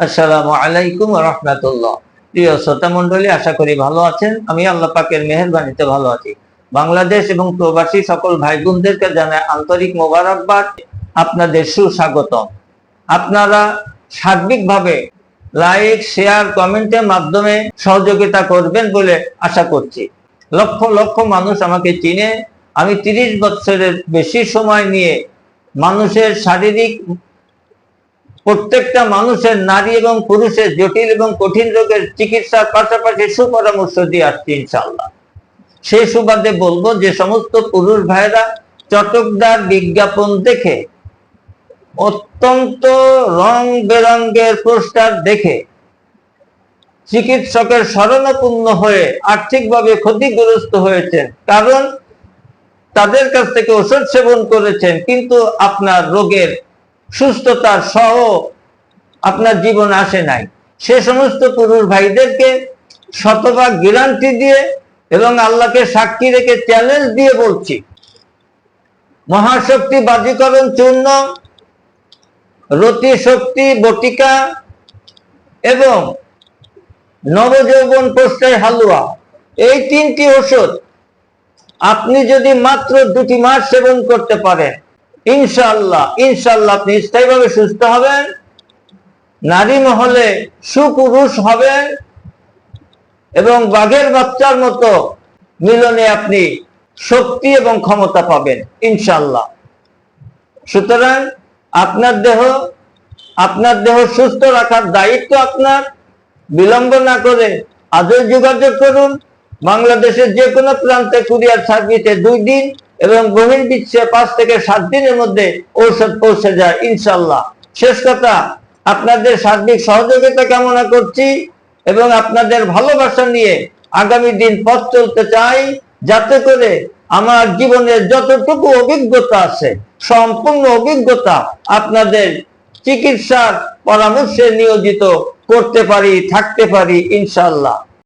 আসসালামু আলাইকুম রহমতুল্লাহ। প্রিয় শ্রোতা মন্ডলী আশা করি ভালো আছেন। আমি আল্লাহ পাকের মেহরবানিতে ভালো আছি। বাংলাদেশ এবং প্রবাসী সকল ভাই বোনদেরকে জানায় আন্তরিক মোবারকবাদ। আপনাদের সুস্বাগতম। আপনারা সার্বিকভাবে লাইক, শেয়ার, কমেন্টের মাধ্যমে সহযোগিতা করবেন বলে আশা করছি। লক্ষ লক্ষ মানুষ আমাকে চিনে। আমি তিরিশ বছরের বেশি সময় নিয়ে মানুষের শারীরিক প্রত্যেকটা মানুষের নারী এবং পুরুষের জটিল এবং কঠিন রোগের চিকিৎসার পাশাপাশি সুপরামর্শ দিয়ে আসছি ইনশাল্লাহ সেই সুবাদে বলব যে সমস্ত পুরুষ ভাইরা চটকদার বিজ্ঞাপন দেখে, অত্যন্ত রং বেরঙ্গের পোস্টার দেখে, চিকিৎসকের শরণাপন্ন হয়ে আর্থিকভাবে ক্ষতিগ্রস্ত হয়েছেন। কারণ তাদের কাছ থেকে ওষুধ সেবন করেছেন, কিন্তু আপনার রোগের সুস্থতার সহ আপনার জীবন আসে নাই। সে সমস্ত পুরুষ ভাইদেরকে শতভাগ গ্যারান্টি দিয়ে এবং আল্লাহকে সাক্ষী রেখে চ্যালেঞ্জ দিয়ে বলছি, মহাশক্তি বাজিকরণ চূর্ণ রতি শক্তি বটিকা এবং নবযৌবন পোস্টায় হালুয়া। এই তিনটি ওষুধ আপনি যদি মাত্র দুটি মাস সেবন করতে পারেন ইনশাল্লাহ ইনশাল্লাহ আপনি স্থায়ীভাবে সুস্থ হবেন, নারী মহলে সুপুরুষ হবেন এবং বাঘের বাচ্চার মতো মিলনে আপনি শক্তি এবং ক্ষমতা পাবেন ইনশাল্লাহ সুতরাং আপনার দেহ আপনার দেহ সুস্থ রাখার দায়িত্ব আপনার, বিলম্ব না করে আজও যোগাযোগ করুন। বাংলাদেশের যে কোনো প্রান্তে কুরিয়ার সার্ভিসে দুই দিন এবং বহির বিশ্বে পাঁচ থেকে সাত দিনের মধ্যে ঔষধ পৌঁছে যায় ইনশাল্লাহ শেষ কথা, আপনাদের সার্বিক সহযোগিতা কামনা করছি এবং আপনাদের ভালোবাসা নিয়ে আগামী দিন পথ চলতে চাই, যাতে করে আমার জীবনের যতটুকু অভিজ্ঞতা আছে, সম্পূর্ণ অভিজ্ঞতা আপনাদের চিকিৎসার পরামর্শে নিয়োজিত করতে পারি, থাকতে পারি ইনশাল্লাহ